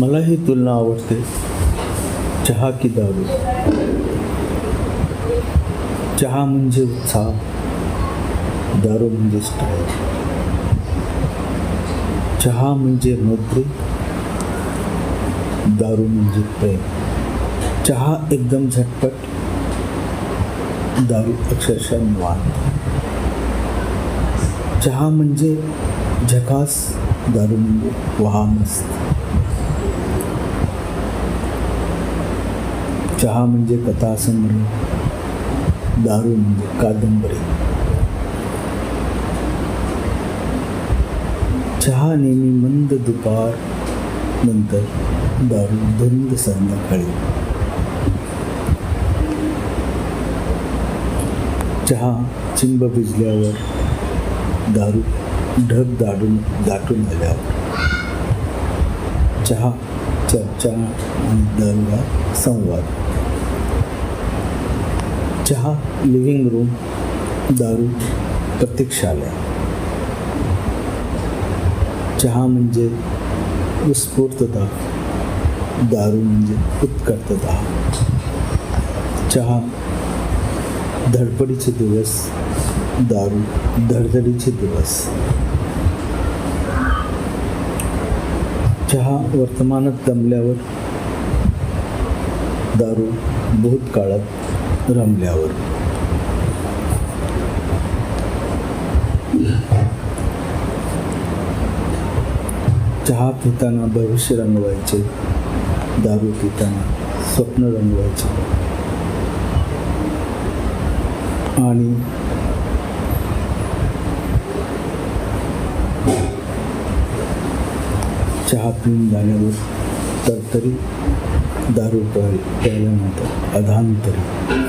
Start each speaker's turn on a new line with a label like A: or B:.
A: मला ही तुलना आवडते चहा की दारू चहा म्हणजे उत्साह, दारू म्हणजे स्टाईल चहा म्हणजे मद्य दारू म्हणजे प्रेम। चहा एकदम झटपट, दारू अक्षरशः निवांत चहा म्हणजे झकास, दारू म्हणजे वहा मस्त। चहा म्हणजे कथासंग्रह दारू म्हणजे कादंबरी. चहा नेहमी मंद दुपार, नंतर दारू धुंद संध्याकाळी. चहा चिंब भिजल्यावर, दारू ढग दाडून दाटून आल्यावर. चहा चर्चा आणि दारूला संवाद. चहा लिव्हिंग रूम दारू प्रतीक्षालय. चहा म्हणजे उत्स्फूर्तता दारू म्हणजे उत्कटता. चहा धडपडीचे दिवस दारू धडधडीचे दिवस. चहा वर्तमानात दमल्यावर दारू भूतकाळात रमल्यावर. चहा पिताना भविष्य रंगवायचे दारू पिताना स्वप्न रंगवायचे. आणि चहा पिऊन झाल्यावर तरतरी दारू प्याय प्यायल्यानंतर अधांतरी.